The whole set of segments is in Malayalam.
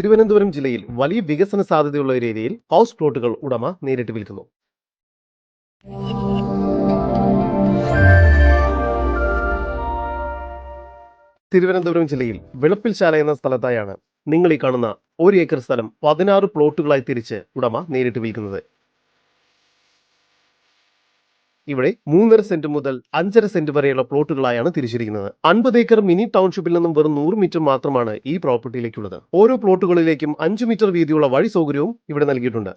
തിരുവനന്തപുരം ജില്ലയിൽ വലിയ വികസന സാധ്യതയുള്ള ഒരു ഏരിയയിൽ ഹൗസ് പ്ലോട്ടുകൾ ഉടമ നേരിട്ട് വിൽക്കുന്നു. തിരുവനന്തപുരം ജില്ലയിൽ വിളപ്പിൽശാല എന്ന സ്ഥലത്തായാണ് നിങ്ങൾ ഈ കാണുന്ന ഒരു ഏക്കർ സ്ഥലം പതിനാറ് പ്ലോട്ടുകളായി തിരിച്ച് ഉടമ നേരിട്ട് വിൽക്കുന്നത്. ഇവിടെ മൂന്നര സെന്റ് മുതൽ അഞ്ചര സെന്റ് വരെയുള്ള പ്ലോട്ടുകളായാണ് തിരിച്ചിരിക്കുന്നത്. അൻപത് ഏക്കർ മിനി ടൗൺഷിപ്പിൽ നിന്നും വെറും നൂറ് മീറ്റർ മാത്രമാണ് ഈ പ്രോപ്പർട്ടിയിലേക്കുള്ളത്. ഓരോ പ്ലോട്ടുകളിലേക്കും അഞ്ച് മീറ്റർ വീതിയുള്ള വഴി സൗകര്യവും ഇവിടെ നൽകിയിട്ടുണ്ട്.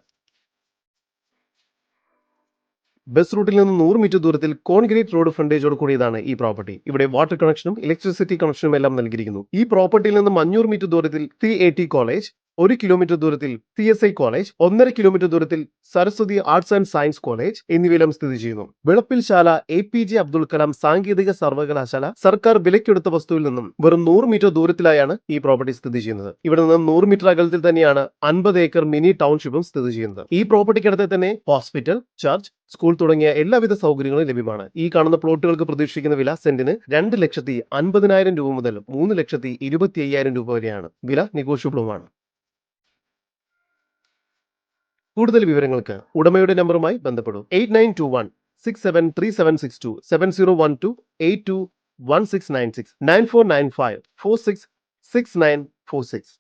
ബസ് റൂട്ടിൽ നിന്ന് നൂറ് മീറ്റർ ദൂരത്തിൽ കോൺക്രീറ്റ് റോഡ് ഫ്രണ്ടേജോട് കൂടിയതാണ് ഈ പ്രോപ്പർട്ടി. ഇവിടെ വാട്ടർ കണക്ഷനും ഇലക്ട്രിസിറ്റി കണക്ഷനും എല്ലാം നൽകിയിരിക്കുന്നു. ഈ പ്രോപ്പർട്ടിയിൽ നിന്നും അഞ്ഞൂറ് മീറ്റർ ദൂരത്തിൽ ത്രീ എ കോളേജ് ഒരു കിലോമീറ്റർ ദൂരത്തിൽ സി എസ് ഐ കോളേജ് ഒന്നര കിലോമീറ്റർ ദൂരത്തിൽ Saraswati arts and science college എന്നിവയിലും സ്ഥിതി ചെയ്യുന്നു. Vilappilsala A P J Abdul Kalam സാങ്കേതിക സർവകലാശാല സർക്കാർ വിലക്കെടുത്ത വസ്തുവിൽ നിന്നും വെറും നൂറ് മീറ്റർ ദൂരത്തിലായാണ് ഈ പ്രോപ്പർട്ടി സ്ഥിതി ചെയ്യുന്നത്. ഇവിടെ നിന്നും നൂറ് മീറ്റർ അകലത്തിൽ തന്നെയാണ് അൻപത് ഏക്കർ മിനി ടൗൺഷിപ്പും സ്ഥിതി ചെയ്യുന്നത്. ഈ പ്രോപ്പർട്ടിക്കടുത്ത് തന്നെ ഹോസ്പിറ്റൽ ചർച്ച് സ്കൂൾ തുടങ്ങിയ എല്ലാവിധ സൗകര്യങ്ങളും ലഭ്യമാണ്. ഈ കാണുന്ന പ്ലോട്ടുകൾക്ക് പ്രതീക്ഷിക്കുന്ന വില സെന്റിന് രണ്ട് ലക്ഷത്തി അൻപതിനായിരം രൂപ മുതൽ മൂന്ന് ലക്ഷത്തി ഇരുപത്തി അയ്യായിരം രൂപ വരെയാണ്. വില നെഗോഷ്യബിളുമാണ് കൂടുതൽ വിവരങ്ങൾക്ക് ഉടമയുടെ നമ്പറുമായി ബന്ധപ്പെടും. Eight nine two one six seven three seven six two seven zero one two eight two one six nine six. Nine four nine five four six six nine four six.